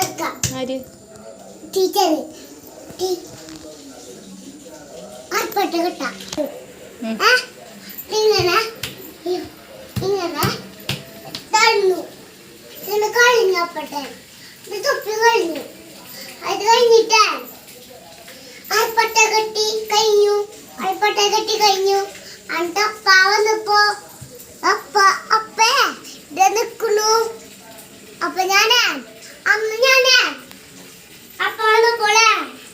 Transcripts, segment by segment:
ആര്? Teacher tea. ആർപ്പട്ട കിട്ടാം. ഇങ്ങനെ. ഇങ്ങനെ. തന്നു തൊപ്പി കഴിഞ്ഞു അത് കഴിഞ്ഞിട്ട്. ആർപ്പട്ട കെട്ടി കഴിഞ്ഞു. അൽപ്പട്ട കെട്ടി കഴിഞ്ഞു. എന്നിട്ട് അപ്പ വന്നപ്പോ അപ്പ അപ്പേ ഇത് നിക്കണു അപ്പൊ ഞാനേ അന്ന് ഞാനേ അപ്പ വന്നപ്പോളെ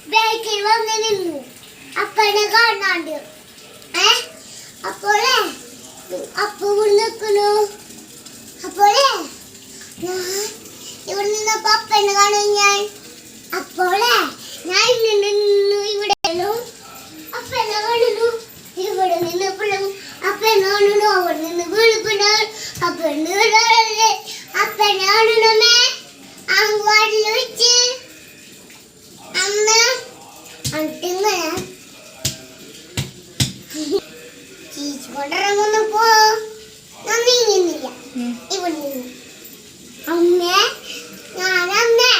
ബേക്കിൽ വന്ന് നിന്നു അപ്പനെ കാണാണ്ട്. ഏ? അപ്പോളെ അപ്പ ഇവിടെ നിൽക്കണു അപ്പോളെ ഞാൻ ഇവിടെ നിന്നപ്പോ അപ്പനെ കാണും ഞാൻ. അപ്പോളെ ഞാൻ ഇവിടെ നിന്നു ഇവിടെ അപ്പനെ കാണുന്നു. ഇവിടെ നിന്നപ്പോഴും അപ്പനെ കാണുന്നു. അവിടെ നിന്ന് വീഴുന്നു. അപ്പനെ കാണുന്നു. അപ്പനെ കാണണമേ അങ്ങോട്ടിൽ വെച്ച്. അമ്മ അട്ടിങ്ങനെ ചീച്ച് കൊണ്ടിറങ്ങുന്നപ്പോ ഞാൻ നീങ്ങുന്നില്ല ഉം. ഇവിടെ നിന്ന് അമ്മേ ഞാൻ അമ്മേ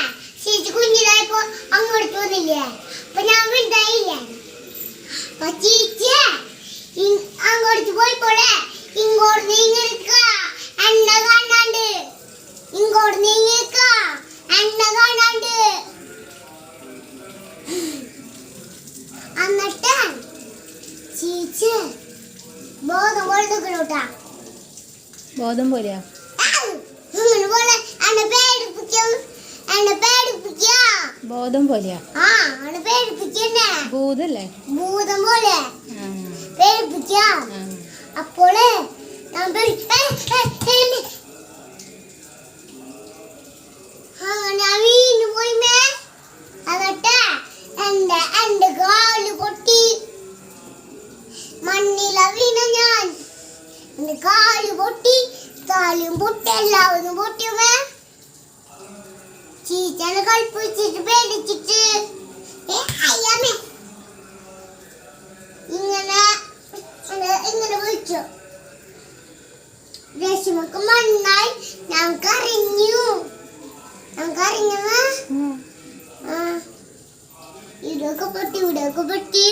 ചീച്ച് കുഞ്ഞിലായപ്പോ അങ്ങോട്ട് വന്നില്ലേ? അപ്പൊ ഞാൻ വലുതായില്ല? അപ്പൊ ചീച്ച് ഇ- അങ്ങോട്ട് പോയിപ്പോളെ ഇങ്ങോട്ട് നീങ്ങിക്ക ബോധം പോലെയാ? ബോധം പോലെയാ? ഭൂതല്ലേ? ഭൂതം പോലെ അപ്പോൾ ഞാൻ കാലും പൊട്ടി എല്ലാവരും പൊട്ടിയുമേ ചീച്ചനെ കളിപ്പിച്ചിട്ട് പേടിച്ചിട്ട്. ഏ, അയ്യമ്മേ. ഇങ്ങനെ ഇങ്ങനെ- വിളിച്ചു. രശ്മിക്ക് മണ്ണായി. കറിഞ്ഞു ഞാൻ കറിഞ്ഞ ഉം. ഇവിടെയൊക്കെ പൊട്ടി ഇവിടെയൊക്കെ പൊട്ടി.